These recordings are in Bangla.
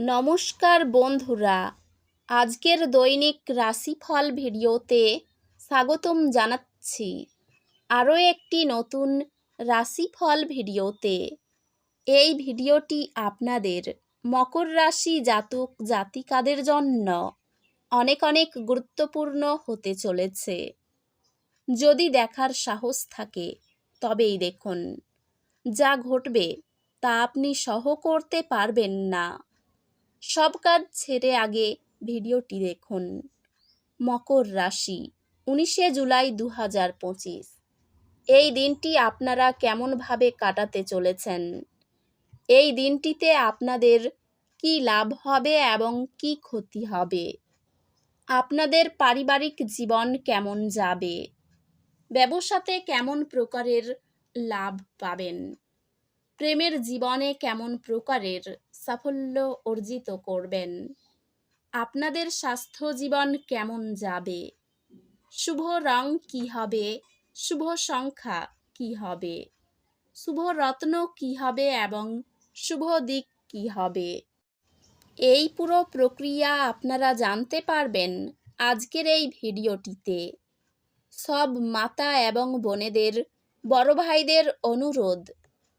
নমস্কার বন্ধুরা। আজকের দৈনিক রাশিফল ভিডিওতে স্বাগতম জানাচ্ছি। আরও একটি নতুন রাশিফল ভিডিওতে। এই ভিডিওটি আপনাদের মকর রাশি জাতক জাতিকাদের জন্য অনেক অনেক গুরুত্বপূর্ণ হতে চলেছে। যদি দেখার সাহস থাকে, তবেই দেখুন। যা ঘটবে তা আপনি সহ করতে পারবেন না। সব কাজ ছেড়ে আগে ভিডিওটি দেখুন। মকর রাশি, উনিশে জুলাই দু হাজার পঁচিশ। এই দিনটি আপনারা কেমনভাবে কাটাতে চলেছেন? এই দিনটিতে আপনাদের কি লাভ হবে এবং কি ক্ষতি হবে? আপনাদের পারিবারিক জীবন কেমন যাবে? ব্যবসাতে কেমন প্রকারের লাভ পাবেন? প্রেমের জীবনে কেমন প্রকারের সাফল্য অর্জিত করবেন? আপনাদের স্বাস্থ্য জীবন কেমন যাবে? শুভ রং কি হবে? শুভ সংখ্যা কি হবে? শুভ রত্ন কি হবে এবং শুভ দিক কি হবে? এই পুরো প্রক্রিয়া আপনারা জানতে পারবেন আজকের এই ভিডিওটিতে। সব মাতা এবং বোনেদের, বড় ভাইদের অনুরোধ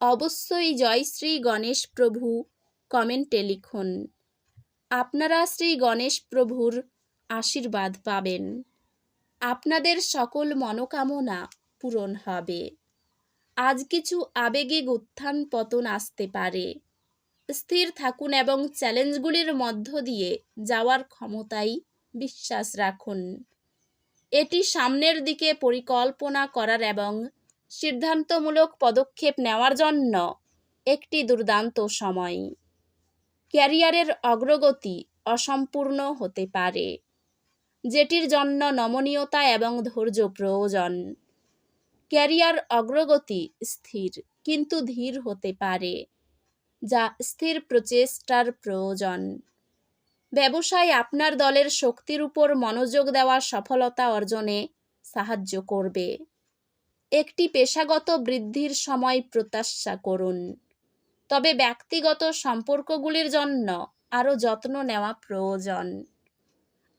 অবশ্যই জয় শ্রী গণেশ প্রভু, কমেন্টে লিখুন। আপনারা শ্রী গণেশ প্রভুর আশীর্বাদ পাবেন। আপনাদের সকল মনোকামনা পূরণ হবে। আজ কিছু আবেগিক উত্থান পতন আসতে পারে। স্থির থাকুন এবং চ্যালেঞ্জগুলির মধ্য দিয়ে যাওয়ার ক্ষমতায় বিশ্বাস রাখুন। এটি সামনের দিকে পরিকল্পনা করার এবং সিদ্ধান্তমূলক পদক্ষেপ নেওয়ার জন্য একটি দুর্দান্ত সময়। ক্যারিয়ারের অগ্রগতি অসম্পূর্ণ হতে পারে, যেটির জন্য নমনীয়তা এবং ধৈর্য প্রয়োজন। ক্যারিয়ার অগ্রগতি স্থির কিন্তু ধীর হতে পারে, যা স্থির প্রচেষ্টার প্রয়োজন। ব্যবসায় আপনার দলের শক্তির উপর মনোযোগ দেওয়া সফলতা অর্জনে সাহায্য করবে। একটি পেশাগত বৃদ্ধির সময় প্রত্যাশা করুন। তবে ব্যক্তিগত সম্পর্কগুলির জন্য আরও যত্ন নেওয়া প্রয়োজন।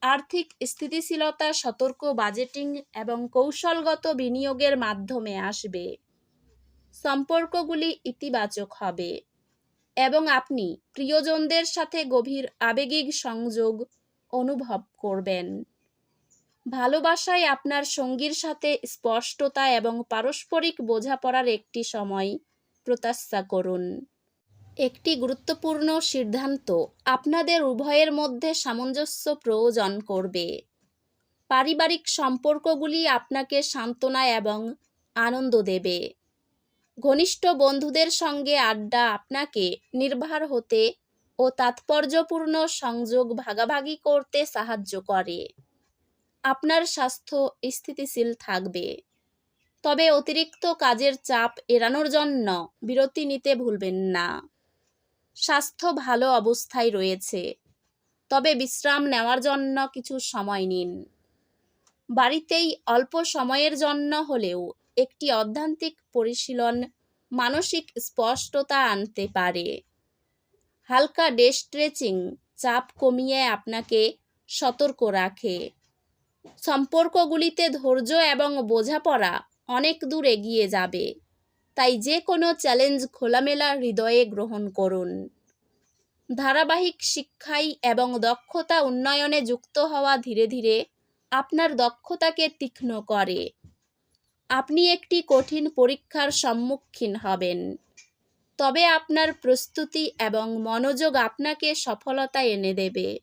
আর্থিক স্থিতিশীলতা, সতর্ক বাজেটিং এবং কৌশলগত বিনিয়োগের মাধ্যমে আসবে। সম্পর্কগুলি ইতিবাচক হবে এবং আপনি প্রিয়জনদের সাথে গভীর আবেগিক সংযোগ অনুভব করবেন। ভালোবাসায় আপনার সঙ্গীর সাথে স্পষ্টতা এবং পারস্পরিক বোঝাপড়ার একটি সময়। প্রত্যাশা করুন। একটি গুরুত্বপূর্ণ সিদ্ধান্ত আপনাদের উভয়ের মধ্যে সামঞ্জস্য প্রয়োজন করবে। পারিবারিক সম্পর্কগুলি আপনাকে সান্ত্বনা এবং আনন্দ দেবে। ঘনিষ্ঠ বন্ধুদের সঙ্গে আড্ডা আপনাকে নির্ভর হতে ও তাৎপর্যপূর্ণ সংযোগ ভাগাভাগি করতে সাহায্য করে। আপনার স্বাস্থ্য স্থিতিশীল থাকবে। তবে অতিরিক্ত কাজের চাপ এড়ানোর জন্য বিরতি নিতে ভুলবেন না। স্বাস্থ্য ভালো অবস্থায় রয়েছে। তবে বিশ্রাম নেওয়ার জন্য কিছু সময় নিন। বাড়িতেই অল্প সময়ের জন্য হলেও একটি অধ্যান্তিক পরিশীলন মানসিক স্পষ্টতা আনতে পারে। হালকা ডে স্ট্রেচিং চাপ কমিয়ে আপনাকে সতর্ক রাখে। সম্পর্কগুলিতে ধৈর্য এবং বোঝাপড়া অনেক দূর এগিয়ে যাবে। তাই যে কোনো চ্যালেঞ্জ খোলামেলা হৃদয়ে গ্রহণ করুন। ধারাবাহিক শিক্ষাই এবং দক্ষতা উন্নয়নে যুক্ত হওয়া ধীরে ধীরে আপনার দক্ষতাকে তীক্ষ্ণ করে। আপনি একটি কঠিন পরীক্ষার সম্মুখীন হবেন। তবে আপনার প্রস্তুতি এবং মনোযোগ আপনাকে সফলতা এনে দেবে।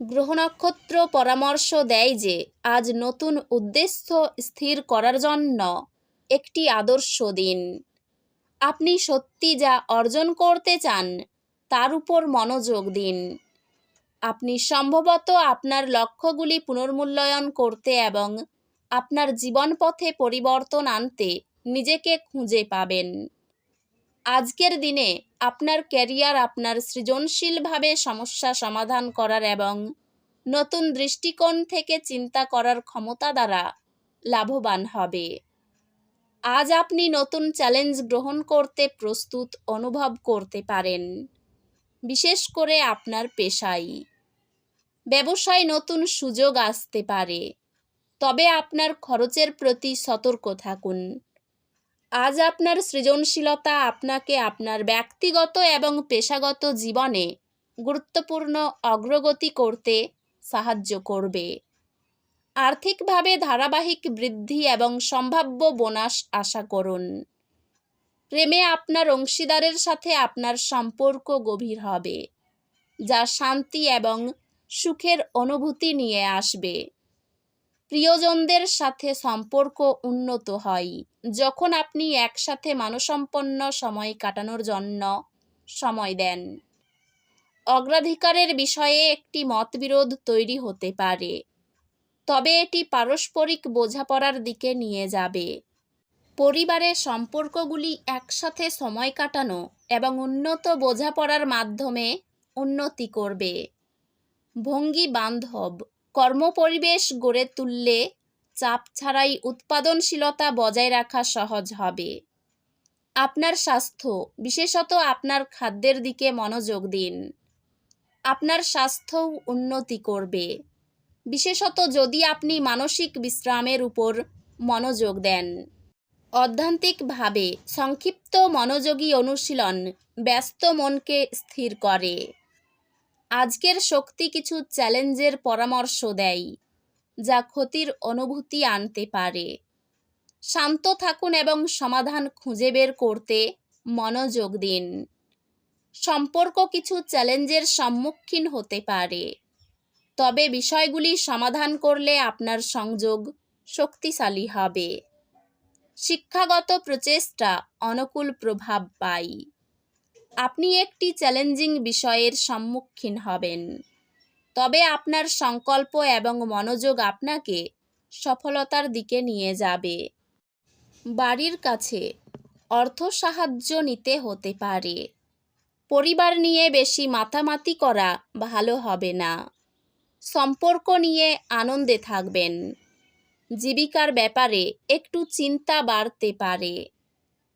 গ্রহ নক্ষত্র পরামর্শ দেয় যে, আজ নতুন উদ্দেশ্য স্থির করার জন্য একটি আদর্শ দিন। আপনি সত্যি যা অর্জন করতে চান, তার উপর মনোযোগ দিন। আপনি সম্ভবত আপনার লক্ষ্যগুলি পুনর্মূল্যায়ন করতে এবং আপনার জীবনপথে পরিবর্তন আনতে নিজেকে খুঁজে পাবেন। আজকের দিনে আপনার ক্যারিয়ার আপনার সৃজনশীলভাবে সমস্যা সমাধান করার এবং নতুন দৃষ্টিকোণ থেকে চিন্তা করার ক্ষমতা দ্বারা লাভবান হবে। আজ আপনি নতুন চ্যালেঞ্জ গ্রহণ করতে প্রস্তুত অনুভব করতে পারেন, বিশেষ করে আপনার পেশায়। ব্যবসায় নতুন সুযোগ আসতে পারে, তবে আপনার খরচের প্রতি সতর্ক থাকুন। আজ আপনার সৃজনশীলতা আপনাকে আপনার ব্যক্তিগত এবং পেশাগত জীবনে গুরুত্বপূর্ণ অগ্রগতি করতে সাহায্য করবে। আর্থিকভাবে ধারাবাহিক বৃদ্ধি এবং সম্ভাব্য বোনাস আশা করুন। প্রেমে আপনার অংশীদারের সাথে আপনার সম্পর্ক গভীর হবে, যা শান্তি এবং সুখের অনুভূতি নিয়ে আসবে। প্রিয়জনদের সাথে সম্পর্ক উন্নত হয়। যখন আপনি একসাথে মানসম্পন্ন সময় কাটানোর জন্য সময় দেন। অগ্রাধিকারের বিষয়ে একটি মতবিরোধ তৈরি হতে পারে। তবে এটি পারস্পরিক বোঝাপড়ার দিকে নিয়ে যাবে। পরিবারের সম্পর্কগুলি একসাথে সময় কাটানো এবং উন্নত বোঝাপড়ার মাধ্যমে উন্নতি করবে। ভঙ্গি বান্ধব কর্মপরিবেশ গড়ে তুললে চাপ ছাড়াই উৎপাদনশীলতা বজায় রাখা সহজ হবে। আপনার স্বাস্থ্য, বিশেষত আপনার খাদ্যের দিকে মনোযোগ দিন। আপনার স্বাস্থ্য উন্নতি করবে। বিশেষত যদি আপনি মানসিক বিশ্রামের উপর মনোযোগ দেন। অধ্যান্তিকভাবে, সংক্ষিপ্ত মনোযোগী অনুশীলন ব্যস্ত মনকে স্থির করে। আজকের শক্তি কিছু চ্যালেঞ্জের পরামর্শ দেয়, যা ক্ষতির অনুভূতি আনতে পারে। শান্ত থাকুন এবং সমাধান খুঁজে বের করতে মনোযোগ দিন। সম্পর্ক কিছু চ্যালেঞ্জের সম্মুখীন হতে পারে। তবে বিষয়গুলি সমাধান করলে আপনার সংযোগ শক্তিশালী হবে। শিক্ষাগত প্রচেষ্টা অনুকূল প্রভাব পায়। আপনি একটি চ্যালেঞ্জিং বিষয়ের সম্মুখীন হবেন। তবে আপনার সংকল্প এবং মনোযোগ আপনাকে সফলতার দিকে নিয়ে যাবে। বাড়ির কাছে অর্থ সাহায্য নিতে হতে পারে। পরিবার নিয়ে বেশি মাতামাতি করা ভালো হবে না। সম্পর্ক নিয়ে আনন্দে থাকবেন। জীবিকার ব্যাপারে একটু চিন্তা বাড়তে পারে।